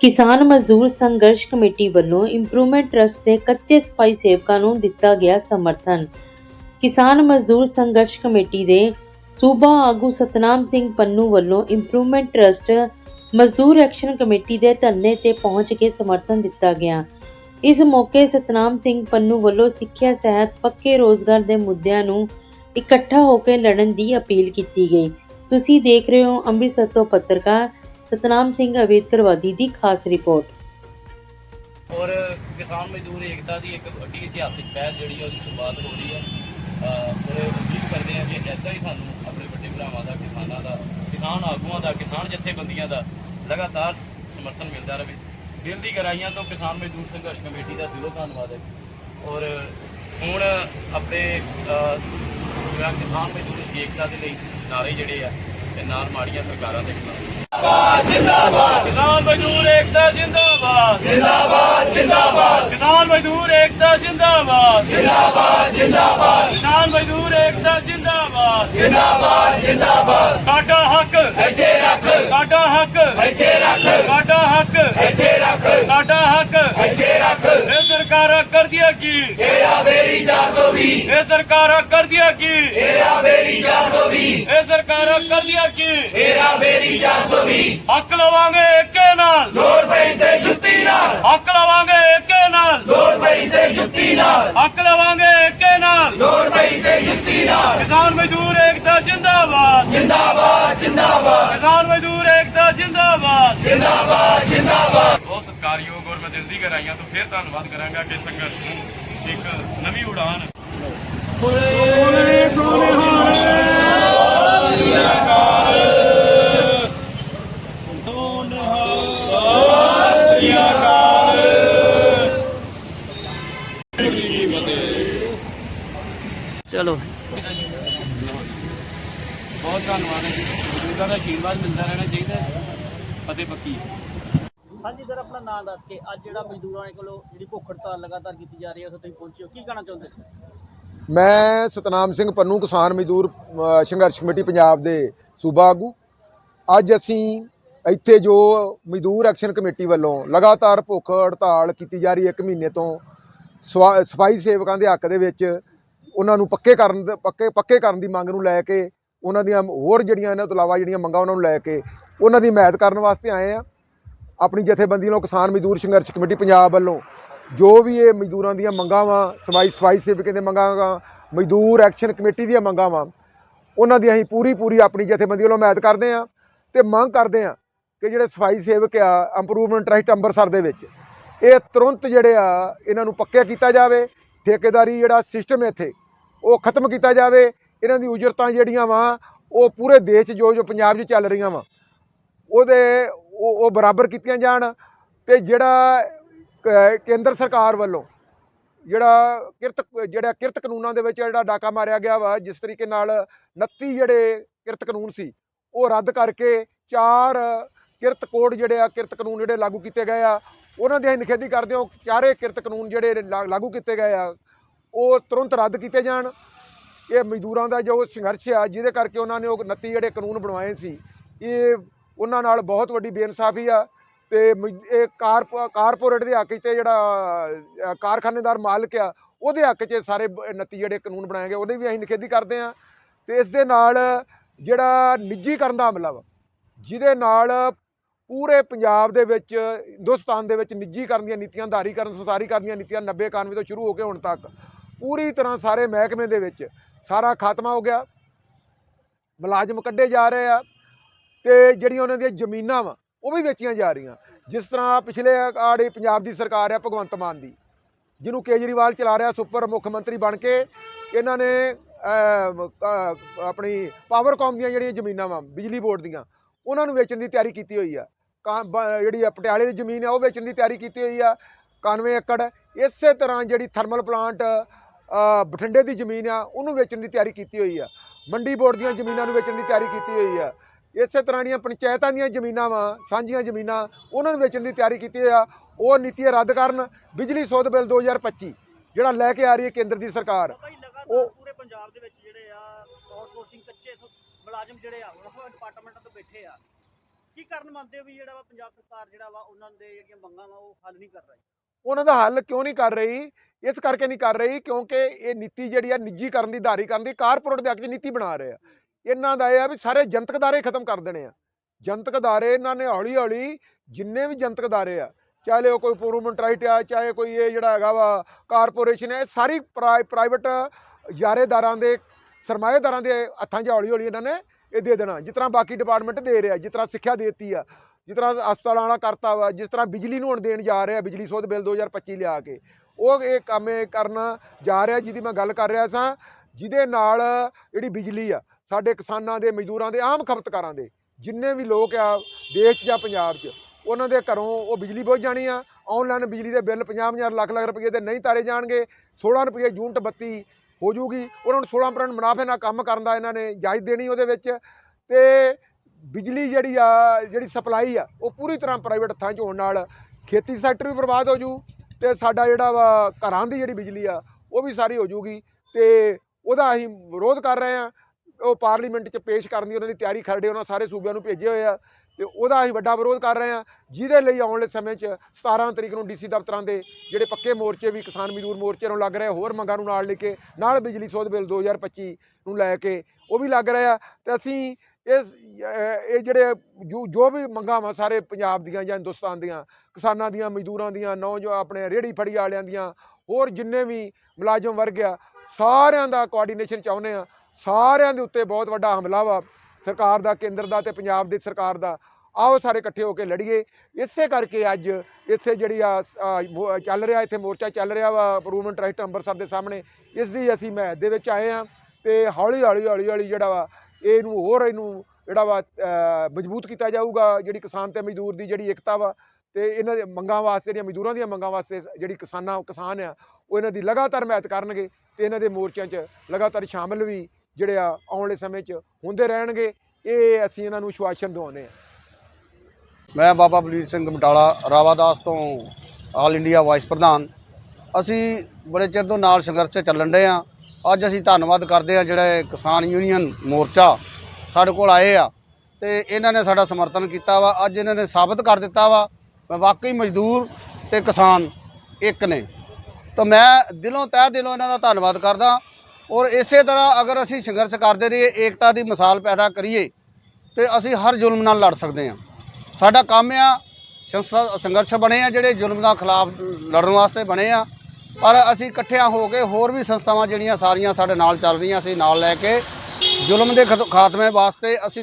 ਕਿਸਾਨ ਮਜ਼ਦੂਰ ਸੰਘਰਸ਼ ਕਮੇਟੀ ਵੱਲੋਂ ਇੰਪਰੂਵਮੈਂਟ ਟਰਸਟ ਦੇ ਕੱਚੇ ਸਫ਼ਾਈ ਸੇਵਕਾਂ ਨੂੰ ਦਿੱਤਾ ਗਿਆ ਸਮਰਥਨ। ਕਿਸਾਨ ਮਜ਼ਦੂਰ ਸੰਘਰਸ਼ ਕਮੇਟੀ ਦੇ ਸੂਬਾ ਆਗੂ ਸਤਨਾਮ ਸਿੰਘ ਪੰਨੂ ਵੱਲੋਂ ਇੰਪਰੂਵਮੈਂਟ ਟਰਸਟ ਮਜ਼ਦੂਰ ਐਕਸ਼ਨ ਕਮੇਟੀ ਦੇ ਧਰਨੇ ਤੇ ਪਹੁੰਚ ਕੇ ਸਮਰਥਨ ਦਿੱਤਾ ਗਿਆ। ਇਸ ਮੌਕੇ ਸਤਨਾਮ ਸਿੰਘ ਪੰਨੂ ਵੱਲੋਂ ਸਿੱਖਿਆ ਸਹਿਤ ਪੱਕੇ ਰੋਜ਼ਗਾਰ ਦੇ ਮੁੱਦਿਆਂ ਨੂੰ ਇਕੱਠਾ ਹੋ ਕੇ ਲੜਨ ਦੀ ਅਪੀਲ ਕੀਤੀ ਗਈ। ਤੁਸੀਂ ਦੇਖ ਰਹੇ ਹੋ ਅੰਮ੍ਰਿਤਸਰ ਤੋਂ ਪੱਤਰਕਾਰ ਸਤਨਾਮ ਸਿੰਘ ਅਵੇਦਕਰਵਾਦੀ ਦੀ ਖਾਸ ਰਿਪੋਰਟ। ਔਰ ਕਿਸਾਨ ਮਜ਼ਦੂਰ ਏਕਤਾ ਦੀ ਇੱਕ ਵੱਡੀ ਇਤਿਹਾਸਿਕ ਪਹਿਲ ਜਿਹੜੀ ਉਹਦੀ ਸ਼ੁਰੂਆਤ ਹੋ ਰਹੀ ਹੈ ਔਰ ਉਮੀਦ ਕਰਦੇ ਹਾਂ ਕਿ ਇੱਦਾਂ ਹੀ ਸਾਨੂੰ ਆਪਣੇ ਵੱਡੇ ਭਰਾਵਾਂ ਦਾ ਕਿਸਾਨਾਂ ਦਾ ਕਿਸਾਨ ਆਗੂਆਂ ਦਾ ਕਿਸਾਨ ਜਥੇਬੰਦੀਆਂ ਦਾ ਲਗਾਤਾਰ ਸਮਰਥਨ ਮਿਲਦਾ ਰਹੇ। ਦਿਲ ਦੀ ਗਰਾਈਆਂ ਤੋਂ ਕਿਸਾਨ ਮਜ਼ਦੂਰ ਸੰਘਰਸ਼ ਕਮੇਟੀ ਦਾ ਦਿਲੋਂ ਧੰਨਵਾਦ ਹੈ। ਔਰ ਹੁਣ ਆਪਣੇ ਅਹ, ਕਿਸਾਨ ਮਜ਼ਦੂਰ ਏਕਤਾ ਦੇ ਲਈ ਨਾਰੇ ਜਿਹੜੇ ਆ ਤੇ ਨਾਲ ਮਾੜੀਆਂ ਸਰਕਾਰਾਂ ਦੇ ਖਿਲਾਫ। ਜਿੰਦਾਬਾਦ। ਕਿਸਾਨ ਮਜ਼ਦੂਰ ਏਕਤਾ ਜਿੰਦਾਬਾਦ। ਕਿਸਾਨ ਮਜ਼ਦੂਰ ਏਕਤਾ ਜਿੰਦਾਬਾਦ। ਜਿੰਦਾਬਾਦ ਜਿੰਦਾਬਾਦ। ਕਿਸਾਨ ਮਜ਼ਦੂਰ ਏਕਤਾ ਜਿੰਦਾਬਾਦ। ਜਿੰਦਾਬਾਦ ਜਿੰਦਾਬਾਦ। ਸਾਡਾ ਹੱਕ। ਇੱਥੇ ਰੱਖ। ਸਾਡਾ ਹੱਕ। ਇੱਥੇ ਰੱਖ। ਸਾਡਾ ਹੱਕ। ਇੱਥੇ ਰੱਖ। ਸਾਡਾ ਹੱਕ। ਇੱਥੇ ਰੱਖ। ਕਰਦੀਆਂ ਕੀ? ਤੇਰਾ ਬੇਰੀ 420 ਇਹ ਸਰਕਾਰਾਂ ਕਰਦੀਆਂ ਕੀ? ਤੇਰਾ ਬੇਰੀ 420 ਇਹ ਸਰਕਾਰਾਂ ਕਰਦੀਆਂ ਕੀ? ਤੇਰਾ ਬੇਰੀ 420 ਹੱਕ ਲਵਾਂਗੇ ਏਕੇ ਨਾਲ ਪਈ ਤੇ ਜੁੱਤੀ ਨਾਲ ਹੱਕ ਲਵਾਂਗੇ ਏਕੇ ਨਾਲ ਲੋੜ ਪਈ ਤੇ ਜੁੱਤੀ ਨਾਲ ਹੱਕ ਲਵਾਂਗੇ ਏਕੇ ਨਾਲ ਲੋੜ ਪਈ ਤੇ ਜੁੱਤੀ ਨਾਲ ਕਿਸਾਨ ਮਜ਼ਦੂਰ ਏਕਤਾ ਜਿੰਦਾਬਾਦ ਜਿੰਦਾਬਾਦ ਜਿੰਦਾਬਾਦ ਕਿਸਾਨ ਮਜ਼ਦੂਰ ਏਕਤਾ ਜਿੰਦਾਬਾਦ ਜਿੰਦਾਬਾਦ ਜਿੰਦਾਬਾਦ ਬਹੁਤ ਸਤਿਕਾਰਯੋਗ ਔਰ ਮੈਂ ਦਿਲ ਦੀ ਗਹਿਰਾਈਆਂ ਤੋਂ ਫਿਰ ਧੰਨਵਾਦ ਕਰਾਂਗਾ ਕਿ ਸੰਘਰਸ਼ ਨੂੰ ਇੱਕ ਨਵੀਂ ਉਡਾਨ ਚਲੋ। ਬਹੁਤ ਧੰਨਵਾਦ ਹੈ ਬਜ਼ੁਰਗਾਂ ਦਾ ਆਸ਼ੀਰਵਾਦ ਮਿਲਦਾ ਰਹਿਣਾ ਚਾਹੀਦਾ ਹੈ। ਫਤਿਹ ਪੱਕੀ ਹਾਂਜੀ ਸਰ, ਆਪਣਾ ਨਾਮ ਦੱਸ ਕੇ ਅੱਜ ਜਿਹੜਾ ਮਜ਼ਦੂਰਾਂ ਦੇ ਕੋਲੋਂ ਜਿਹੜੀ ਭੁੱਖ ਹੜਤਾਲ ਲਗਾਤਾਰ ਕੀਤੀ ਜਾ ਰਹੀ ਹੈ, ਉੱਥੇ ਤੁਸੀਂ ਪਹੁੰਚੇ ਹੋ। ਕੀ ਕਹਿਣਾ ਚਾਹੁੰਦੇ ਮੈਂ ਸਤਨਾਮ ਸਿੰਘ ਪੰਨੂ, ਕਿਸਾਨ ਮਜ਼ਦੂਰ ਸੰਘਰਸ਼ ਕਮੇਟੀ ਪੰਜਾਬ ਦੇ ਸੂਬਾ ਆਗੂ। ਅੱਜ ਅਸੀਂ ਇੱਥੇ ਜੋ ਮਜ਼ਦੂਰ ਐਕਸ਼ਨ ਕਮੇਟੀ ਵੱਲੋਂ ਲਗਾਤਾਰ ਭੁੱਖ ਹੜਤਾਲ ਕੀਤੀ ਜਾ ਰਹੀ ਹੈ, ਇੱਕ ਮਹੀਨੇ ਤੋਂ ਸਵਾ- ਸਫ਼ਾਈ ਸੇਵਕਾਂ ਦੇ ਹੱਕ ਦੇ ਵਿੱਚ ਉਹਨਾਂ ਨੂੰ ਪੱਕੇ ਕਰਨ ਪੱਕੇ ਪੱਕੇ ਕਰਨ ਦੀ ਮੰਗ ਨੂੰ ਲੈ ਕੇ, ਉਹਨਾਂ ਦੀਆਂ ਹੋਰ ਜਿਹੜੀਆਂ ਇਹਨਾਂ ਤੋਂ ਇਲਾਵਾ ਜਿਹੜੀਆਂ ਮੰਗਾਂ ਉਹਨਾਂ ਨੂੰ ਲੈ ਕੇ, ਉਹਨਾਂ ਦੀ ਹਮਾਇਤ ਕਰਨ ਵਾਸਤੇ ਆਏ ਆ ਆਪਣੀ ਜਥੇਬੰਦੀ ਵੱਲੋਂ ਕਿਸਾਨ ਮਜ਼ਦੂਰ ਸੰਘਰਸ਼ ਕਮੇਟੀ ਪੰਜਾਬ ਵੱਲੋਂ ਜੋ ਵੀ ਇਹ ਮਜ਼ਦੂਰਾਂ ਦੀਆਂ ਮੰਗਾਂ ਵਾ ਸਫ਼ਾਈ ਸਫ਼ਾਈ ਸੇਵਕਾਂ ਦੀਆਂ ਮੰਗਾਂ ਵਾ, ਮਜ਼ਦੂਰ ਐਕਸ਼ਨ ਕਮੇਟੀ ਦੀਆਂ ਮੰਗਾਂ ਵਾ, ਉਹਨਾਂ ਦੀ ਅਸੀਂ ਪੂਰੀ ਪੂਰੀ ਆਪਣੀ ਜਥੇਬੰਦੀ ਵੱਲੋਂ ਹਮਾਇਤ ਕਰਦੇ ਆ ਤੇ ਮੰਗ ਕਰਦੇ ਆ ਕਿ ਜਿਹੜੇ ਸਫ਼ਾਈ ਸੇਵਕ ਆ ਇੰਪਰੂਵਮੈਂਟ ਟਰਸਟ ਅੰਮ੍ਰਿਤਸਰ ਦੇ ਵਿੱਚ, ਇਹ ਤੁਰੰਤ ਜਿਹੜੇ ਆ, ਇਹਨਾਂ ਨੂੰ ਪੱਕਿਆ ਕੀਤਾ ਜਾਵੇ, ਠੇਕੇਦਾਰੀ ਜਿਹੜਾ ਸਿਸਟਮ ਇੱਥੇ, ਉਹ ਖਤਮ ਕੀਤਾ ਜਾਵੇ, ਇਹਨਾਂ ਦੀ ਉਜਰਤਾਂ ਜਿਹੜੀਆਂ ਵਾ, ਉਹ ਪੂਰੇ ਦੇਸ਼ 'ਚ ਜੋ ਜੋ ਪੰਜਾਬ 'ਚ ਚੱਲ ਰਹੀਆਂ ਵਾ। ਉਹਦੇ ਉਹ ਬਰਾਬਰ ਕੀਤੀਆਂ ਜਾਣ ਤੇ ਜਿਹੜਾ ਕੇਂਦਰ ਸਰਕਾਰ ਵੱਲੋਂ ਜਿਹੜਾ ਕਿਰਤ ਜਿਹੜਾ ਕਿਰਤ ਕਾਨੂੰਨਾਂ ਦੇ ਵਿੱਚ ਜਿਹੜਾ ਡਾਕਾ ਮਾਰਿਆ ਗਿਆ ਵਾ, ਜਿਸ ਤਰੀਕੇ ਨਾਲ 29 ਜਿਹੜੇ ਕਿਰਤ ਕਾਨੂੰਨ ਸੀ, ਉਹ ਰੱਦ ਕਰਕੇ ਚਾਰ ਕਿਰਤ ਕੋਡ ਜਿਹੜੇ ਆ, ਕਿਰਤ ਕਾਨੂੰਨ ਜਿਹੜੇ ਲਾਗੂ ਕੀਤੇ ਗਏ ਆ, ਉਹਨਾਂ ਦੀ ਅਸੀਂ ਨਿਖੇਧੀ ਕਰਦੇ ਹਾਂ ਚਾਰੇ ਕਿਰਤ ਕਾਨੂੰਨ ਜਿਹੜੇ ਲਾ- ਲਾਗੂ ਕੀਤੇ ਗਏ ਆ, ਉਹ ਤੁਰੰਤ ਰੱਦ ਕੀਤੇ ਜਾਣ। ਇਹ ਮਜ਼ਦੂਰਾਂ ਦਾ ਜੋ ਸੰਘਰਸ਼ ਆ, ਜਿਹਦੇ ਕਰਕੇ ਉਹਨਾਂ ਨੇ ਉਹ 29 ਜਿਹੜੇ ਕਾਨੂੰਨ ਬਣਵਾਏ ਸੀ, ਇਹ ਉਹਨਾਂ ਨਾਲ ਬਹੁਤ ਵੱਡੀ ਬੇਇਨਸਾਫੀ ਆ ਤੇ ਇਹ ਕਾਰਪ ਕਾਰਪੋਰੇਟ ਦੇ ਹੱਕ 'ਚ ਤੇ ਜਿਹੜਾ ਕਾਰਖਾਨੇਦਾਰ ਮਾਲਕ ਆ, ਉਹਦੇ ਹੱਕ 'ਚ ਸਾਰੇ ਬ- 29 ਜਿਹੜੇ ਕਾਨੂੰਨ ਬਣਾਏ ਗਏ, ਉਹਦੇ ਵੀ ਅਸੀਂ ਨਿਖੇਧੀ ਕਰਦੇ ਆ ਤੇ ਇਸ ਦੇ ਨਾਲ ਜਿਹੜਾ ਨਿੱਜੀਕਰਨ ਦਾ ਹਮਲਾ ਵਾ, ਜਿਹਦੇ ਨਾਲ ਪੂਰੇ ਪੰਜਾਬ ਦੇ ਵਿੱਚ, ਹਿੰਦੁਸਤਾਨ ਦੇ ਵਿੱਚ ਨਿੱਜੀਕਰਨ ਦੀਆਂ ਨੀਤੀਆਂ, ਧਾਰੀਕਰਨ, ਸੰਸਾਰੀਕਰਨ ਦੀਆਂ ਨੀਤੀਆਂ 90 91 ਤੋਂ ਸ਼ੁਰੂ ਹੋ ਕੇ ਹੁਣ ਤੱਕ, ਪੂਰੀ ਤਰ੍ਹਾਂ ਸਾਰੇ ਮਹਿਕਮੇ ਦੇ ਵਿੱਚ ਸਾਰਾ ਖਾਤਮਾ ਹੋ ਗਿਆ। ਮੁਲਾਜ਼ਮ ਕੱਢੇ ਜਾ ਰਹੇ ਆ। ਤੇ ਜਿਹੜੀਆਂ ਉਹਨਾਂ ਦੀਆਂ ਜ਼ਮੀਨਾਂ ਵਾ, ਉਹ ਵੀ ਵੇਚੀਆਂ ਜਾ ਰਹੀਆਂ। ਜਿਸ ਤਰ੍ਹਾਂ ਪਿਛਲੇ ਆੜੇ ਪੰਜਾਬ ਦੀ ਸਰਕਾਰ ਹੈ ਭਗਵੰਤ ਮਾਨ ਦੀ, ਜਿਹਨੂੰ ਕੇਜਰੀਵਾਲ ਚਲਾ ਰਿਹਾ ਸੁਪਰ ਮੁੱਖ ਮੰਤਰੀ ਬਣ ਕੇ, ਇਹਨਾਂ ਨੇ ਆਪਣੀ ਪਾਵਰਕਾਮ ਦੀਆਂ ਜਿਹੜੀਆਂ ਜ਼ਮੀਨਾਂ ਵਾ, ਬਿਜਲੀ ਬੋਰਡ ਦੀਆਂ, ਉਹਨਾਂ ਨੂੰ ਵੇਚਣ ਦੀ ਤਿਆਰੀ ਕੀਤੀ ਹੋਈ ਆ। ਕਾਂ- ਬ- ਜਿਹੜੀ ਆ ਪਟਿਆਲੇ ਦੀ ਜ਼ਮੀਨ ਆ, ਉਹ ਵੇਚਣ ਦੀ ਤਿਆਰੀ ਕੀਤੀ ਹੋਈ ਆ। 91 ਏਕੜ, ਇਸੇ ਤਰ੍ਹਾਂ ਜਿਹੜੀ ਥਰਮਲ ਪਲਾਂਟ ਬਠਿੰਡੇ ਦੀ ਜ਼ਮੀਨ ਆ, ਉਹਨੂੰ ਵੇਚਣ ਦੀ ਤਿਆਰੀ ਕੀਤੀ ਹੋਈ ਆ। ਮੰਡੀ ਬੋਰਡ ਦੀਆਂ ਜ਼ਮੀਨਾਂ ਨੂੰ ਵੇਚਣ ਦੀ ਤਿਆਰੀ ਕੀਤੀ ਹੋਈ ਆ। ਇਸੇ ਤਰ੍ਹਾਂ ਦੀਆਂ ਪੰਚਾਇਤਾਂ ਦੀਆਂ ਜ਼ਮੀਨਾਂ ਵਾ ਸਾਂਝੀਆਂ ਜ਼ਮੀਨਾਂ ਉਹਨਾਂ ਨੂੰ ਵੇਚਣ ਦੀ ਤਿਆਰੀ ਕੀਤੀ ਆ। ਉਹ ਨੀਤੀ ਰੱਦ ਕਰਨ ਬਿਜਲੀ ਸੋਧ ਬਿੱਲ 2025 ਜਿਹੜਾ ਲੈ ਕੇ ਆ ਰਹੀ ਹੈ ਕੇਂਦਰ ਦੀ ਸਰਕਾਰ। ਉਹ- ਪੂਰੇ ਪੰਜਾਬ ਦੇ ਵਿੱਚ ਜਿਹੜੇ ਆ ਆਊਟਸੋਰਸਿੰਗ ਕੱਚੇ ਮੁਲਾਜ਼ਮ ਜਿਹੜੇ ਆ ਉਹ ਡਿਪਾਰਟਮੈਂਟਾਂ ਤੋਂ ਬੈਠੇ ਆ। ਕੀ ਕਾਰਨ ਮੰਨਦੇ ਹੋ ਵੀ ਜਿਹੜਾ ਵਾ ਪੰਜਾਬ ਸਰਕਾਰ ਜਿਹੜਾ ਵਾ ਉਹਨਾਂ ਦੇ ਜਿਹੜੀਆਂ ਮੰਗਾਂ ਵਾ ਉਹ ਹੱਲ ਨਹੀਂ ਕਰ ਰਹੀ? ਉਹਨਾਂ ਦਾ ਹੱਲ ਕਿਉਂ ਨਹੀਂ ਕਰ ਰਹੀ? ਇਸ ਕਰਕੇ ਨਹੀਂ ਕਰ ਰਹੀ ਕਿਉਂਕਿ ਇਹ ਨੀਤੀ ਜਿਹੜੀ ਆ ਨਿੱਜੀਕਰਨ ਦੀ ਧਾਰੀ ਕਰਨ ਦੀ ਕਾਰਪੋਰੇਟ ਦੇ ਹੱਕ 'ਚ ਨੀਤੀ ਬਣਾ ਰਹੇ ਆ। ਇਹਨਾਂ ਦਾ ਇਹ ਆ ਵੀ ਸਾਰੇ ਜਨਤਕ ਦਾਰੇ ਖਤਮ ਕਰ ਦੇਣੇ ਆ। ਜਨਤਕ ਦਾਰੇ ਇਹਨਾਂ ਨੇ ਹੌਲੀ ਹੌਲੀ ਜਿੰਨੇ ਵੀ ਜਨਤਕ ਦਾਰੇ ਆ, ਚਾਹੇ ਉਹ ਕੋਈ ਪੋਰੂਮੈਂਟਰਾਈਟ ਆ ਚਾਹੇ ਕੋਈ ਇਹ ਜਿਹੜਾ ਹੈਗਾ ਵਾ ਕਾਰਪੋਰੇਸ਼ਨ ਹੈ ਇਹ ਸਾਰੀ ਪ੍ਰਾਈਵੇਟ ਯਾਰੇਦਾਰਾਂ ਦੇ, ਸਰਮਾਏਦਾਰਾਂ ਦੇ ਹੱਥਾਂ 'ਚ ਹੌਲੀ ਹੌਲੀ ਇਹਨਾਂ ਨੇ ਇਹ ਦੇ ਦੇਣਾ। ਜਿਸ ਤਰ੍ਹਾਂ ਬਾਕੀ ਡਿਪਾਰਟਮੈਂਟ ਦੇ ਰਿਹਾ, ਜਿਸ ਤਰ੍ਹਾਂ ਸਿੱਖਿਆ ਦੇਤੀ ਆ, ਜਿਸ ਤਰ੍ਹਾਂ ਹਸਪਤਾਲਾਂ ਵਾਲਾ ਕਰਤਾ ਵਾ, ਜਿਸ ਤਰ੍ਹਾਂ ਬਿਜਲੀ ਨੂੰ ਹੁਣ ਦੇਣ ਜਾ ਰਿਹਾ, ਬਿਜਲੀ ਸੋਧ ਬਿੱਲ 2025 ਲਿਆ ਕੇ। ਉਹ ਇਹ ਕੰਮ ਇਹ ਕਰਨਾ ਜਾ ਰਿਹਾ, ਜਿਹਦੀ ਮੈਂ ਗੱਲ ਕਰ ਰਿਹਾ ਸਾਂ, ਜਿਹਦੇ ਨਾਲ ਜਿਹੜੀ ਬਿਜਲੀ ਆ ਸਾਡੇ ਕਿਸਾਨਾਂ ਦੇ, ਮਜ਼ਦੂਰਾਂ ਦੇ, ਆਮ ਖਪਤਕਾਰਾਂ ਦੇ, ਜਿੰਨੇ ਵੀ ਲੋਕ ਆ ਦੇਸ਼ 'ਚ ਜਾਂ ਪੰਜਾਬ 'ਚ, ਉਹਨਾਂ ਦੇ ਘਰੋਂ ਉਹ ਬਿਜਲੀ ਬੁੱਝ ਜਾਣੀ ਆ ਆਨਲਾਈਨ ਬਿਜਲੀ ਦੇ ਬਿੱਲ 50-50 ਲੱਖ ਲੱਖ ਰੁਪਏ ਦੇ ਨਹੀਂ ਤਾਰੇ ਜਾਣਗੇ 16 ਰੁਪਏ ਯੂਨਿਟ ਬੱਤੀ ਹੋ ਜੂਗੀ, ਉਹਨਾਂ ਨੂੰ 16% ਮੁਨਾਫੇ ਨਾਲ ਕੰਮ ਕਰਨ ਦਾ ਇਹਨਾਂ ਨੇ ਇਜਾਜ਼ਤ ਦੇਣੀ ਉਹਦੇ ਵਿੱਚ ਤੇ ਬਿਜਲੀ ਜਿਹੜੀ ਆ, ਜਿਹੜੀ ਸਪਲਾਈ ਆ, ਉਹ ਪੂਰੀ ਤਰ੍ਹਾਂ ਪ੍ਰਾਈਵੇਟ ਹੱਥਾਂ 'ਚ ਹੋਣ ਨਾਲ ਖੇਤੀ ਸੈਕਟਰ ਵੀ ਬਰਬਾਦ ਹੋ ਜੂ ਤੇ ਸਾਡਾ ਜਿਹੜਾ ਵਾ ਘਰਾਂ ਦੀ ਜਿਹੜੀ ਬਿਜਲੀ ਆ, ਉਹ ਵੀ ਸਾਰੀ ਹੋ ਜੂਗੀ ਤੇ ਉਹਦਾ ਅਸੀਂ ਵਿਰੋਧ ਕਰ ਰਹੇ ਆ। ਉਹ ਪਾਰਲੀਮੈਂਟ 'ਚ ਪੇਸ਼ ਕਰਨ ਦੀ ਉਹਨਾਂ ਦੀ ਤਿਆਰੀ ਖਰੜੇ ਉਹਨਾਂ ਸਾਰੇ ਸੂਬਿਆਂ ਨੂੰ ਭੇਜੇ ਹੋਏ ਆ ਤੇ ਉਹਦਾ ਅਸੀਂ ਵੱਡਾ ਵਿਰੋਧ ਕਰ ਰਹੇ ਆ। ਜਿਹਦੇ ਲਈ ਆਉਣ ਵਾਲੇ ਸਮੇਂ 'ਚ 17 ਤਰੀਕ ਨੂੰ ਡੀਸੀ ਦਫ਼ਤਰਾਂ ਦੇ ਜਿਹੜੇ ਪੱਕੇ ਮੋਰਚੇ, ਵੀ ਕਿਸਾਨ ਮਜ਼ਦੂਰ ਮੋਰਚੇ ਨੂੰ ਲੱਗ ਰਹੇ, ਹੋਰ ਮੰਗਾਂ ਨੂੰ ਨਾਲ ਲੈ ਕੇ, ਨਾਲ ਬਿਜਲੀ ਸੋਧ ਬਿੱਲ 2025 ਨੂੰ ਲੈ ਕੇ ਉਹ ਵੀ ਲੱਗ ਰਹੇ। ਆ ਤੇ ਅਸੀਂ ਇਸ ਇਹ ਜਿਹੜੇ ਜੋ ਜੋ ਵੀ ਮੰਗਾਂ ਵਾ ਸਾਰੇ ਪੰਜਾਬ ਦੀਆਂ ਜਾਂ ਹਿੰਦੁਸਤਾਨ ਦੀਆਂ, ਕਿਸਾਨਾਂ ਦੀਆਂ, ਮਜ਼ਦੂਰਾਂ ਦੀਆਂ, ਨੌਜਵਾਨ ਆਪਣੇ ਰੇਹੜੀ ਫੜੀ ਵਾਲਿਆਂ ਦੀਆਂ, ਹੋਰ ਜਿੰਨੇ ਵੀ ਮੁਲਾਜ਼ਮ ਵਰਗ ਆ, ਸਾਰਿਆਂ ਦਾ ਕੋਆਰਡੀਨੇਸ਼ਨ ਚਾਹੁੰਦੇ ਆ ਸਾਰਿਆਂ ਦੇ ਉੱਤੇ ਬਹੁਤ ਵੱਡਾ ਹਮਲਾ ਵਾ, ਸਰਕਾਰ ਦਾ, ਕੇਂਦਰ ਦਾ ਤੇ ਪੰਜਾਬ ਦੀ ਸਰਕਾਰ ਦਾ। ਆਓ ਸਾਰੇ ਇਕੱਠੇ ਹੋ ਕੇ ਲੜੀਏ। ਇਸੇ ਕਰਕੇ ਅੱਜ ਇੱਥੇ ਜਿਹੜੀ ਆ ਚੱਲ ਰਿਹਾ, ਇੱਥੇ ਮੋਰਚਾ ਚੱਲ ਰਿਹਾ ਵਾ ਇੰਪਰੂਵਮੈਂਟ ਰਾਈਟ ਅੰਮ੍ਰਿਤਸਰ ਦੇ ਸਾਹਮਣੇ। ਇਸ ਦੀ ਅਸੀਂ ਮਹਿਦ ਦੇ ਵਿੱਚ ਆਏ ਆ ਤੇ ਹੌਲੀ ਹੌਲੀ ਹੌਲੀ ਹੌਲੀ ਜਿਹੜਾ ਵਾ, ਇਹਨੂੰ ਹੋਰ ਇਹਨੂੰ ਜਿਹੜਾ ਵਾ ਮਜ਼ਬੂਤ ਕੀਤਾ ਜਾਊਗਾ, ਜਿਹੜੀ ਕਿਸਾਨ ਤੇ ਮਜ਼ਦੂਰ ਦੀ ਜਿਹੜੀ ਏਕਤਾ ਵਾ ਤੇ ਇਹਨਾਂ ਦੇ ਮੰਗਾਂ ਵਾਸਤੇ, ਜਿਹੜੀਆਂ ਮਜ਼ਦੂਰਾਂ ਦੀਆਂ ਮੰਗਾਂ ਵਾਸਤੇ ਜਿਹੜੀ ਕਿਸਾਨਾਂ, ਕਿਸਾਨ ਆ, ਉਹ ਇਹਨਾਂ ਦੀ ਲਗਾਤਾਰ ਮਹਿਤ ਕਰਨਗੇ ਤੇ ਇਹਨਾਂ ਦੇ ਮੋਰਚਿਆਂ 'ਚ ਲਗਾਤਾਰ ਸ਼ਾਮਲ ਵੀ ਜਿਹੜੇ ਆ ਆਉਣ ਵਾਲੇ ਸਮੇਂ 'ਚ ਹੁੰਦੇ ਰਹਿਣਗੇ, ਇਹ ਅਸੀਂ ਇਹਨਾਂ ਨੂੰ ਸ਼ਵਾਸ਼ਨ ਦਿਵਾਉਂਦੇ ਆ ਮੈਂ ਬਾਬਾ ਬਲਵੀਰ ਸਿੰਘ ਬਟਾਲਾ, ਰਾਵਾਦਾਸ ਤੋਂ ਆਲ ਇੰਡੀਆ ਵਾਈਸ ਪ੍ਰਧਾਨ ਅਸੀਂ ਬੜੇ ਚਿਰ ਤੋਂ ਨਾਲ ਸੰਘਰਸ਼ 'ਚ ਚੱਲਣ ਡਏ ਆ ਅੱਜ ਅਸੀਂ ਧੰਨਵਾਦ ਕਰਦੇ ਆ ਜਿਹੜੇ ਕਿਸਾਨ ਯੂਨੀਅਨ ਮੋਰਚਾ ਸਾਡੇ ਕੋਲ ਆਏ ਆ ਤੇ ਇਹਨਾਂ ਨੇ ਸਾਡਾ ਸਮਰਥਨ ਕੀਤਾ ਵਾ। ਅੱਜ ਇਹਨਾਂ ਨੇ ਸਾਬਤ ਕਰ ਦਿੱਤਾ ਵਾ। ਮੈਂ ਵਾਕਈ ਮਜ਼ਦੂਰ ਤੇ ਕਿਸਾਨ ਇੱਕ ਨੇ। ਤਾਂ ਮੈਂ ਦਿਲੋਂ ਤਹਿ ਦਿਲੋਂ ਇਹਨਾਂ ਦਾ ਧੰਨਵਾਦ ਕਰਦਾ। ਔਰ ਇਸੇ ਤਰ੍ਹਾਂ ਅਗਰ ਅਸੀਂ ਸੰਘਰਸ਼ ਕਰਦੇ ਰਹੀਏ, ਏਕਤਾ ਦੀ ਮਿਸਾਲ ਪੈਦਾ ਕਰੀਏ, ਤੇ ਅਸੀਂ ਹਰ ਜ਼ੁਲਮ ਨਾਲ ਲੜ ਸਕਦੇ ਹਾਂ। ਸਾਡਾ ਕੰਮ ਆ ਸੰਸਾ- ਸੰਘਰਸ਼ ਬਣੇ ਆ, ਜਿਹੜੇ ਜ਼ੁਲਮ ਦਾ ਖਿਲਾਫ ਲੜਨ ਵਾਸਤੇ ਬਣੇ ਆ। ਪਰ ਅਸੀਂ ਇਕੱਠਿਆਂ ਹੋ ਕੇ ਹੋਰ ਵੀ ਸੰਸਥਾਵਾਂ ਜਿਹੜੀਆਂ ਸਾਰੀਆਂ ਸਾਡੇ ਨਾਲ ਚੱਲ ਰਹੀਆਂ, ਅਸੀਂ ਨਾਲ ਲੈ ਕੇ ਜ਼ੁਲਮ ਦੇ ਖਤ- ਖਾਤਮੇ ਵਾਸਤੇ ਅਸੀਂ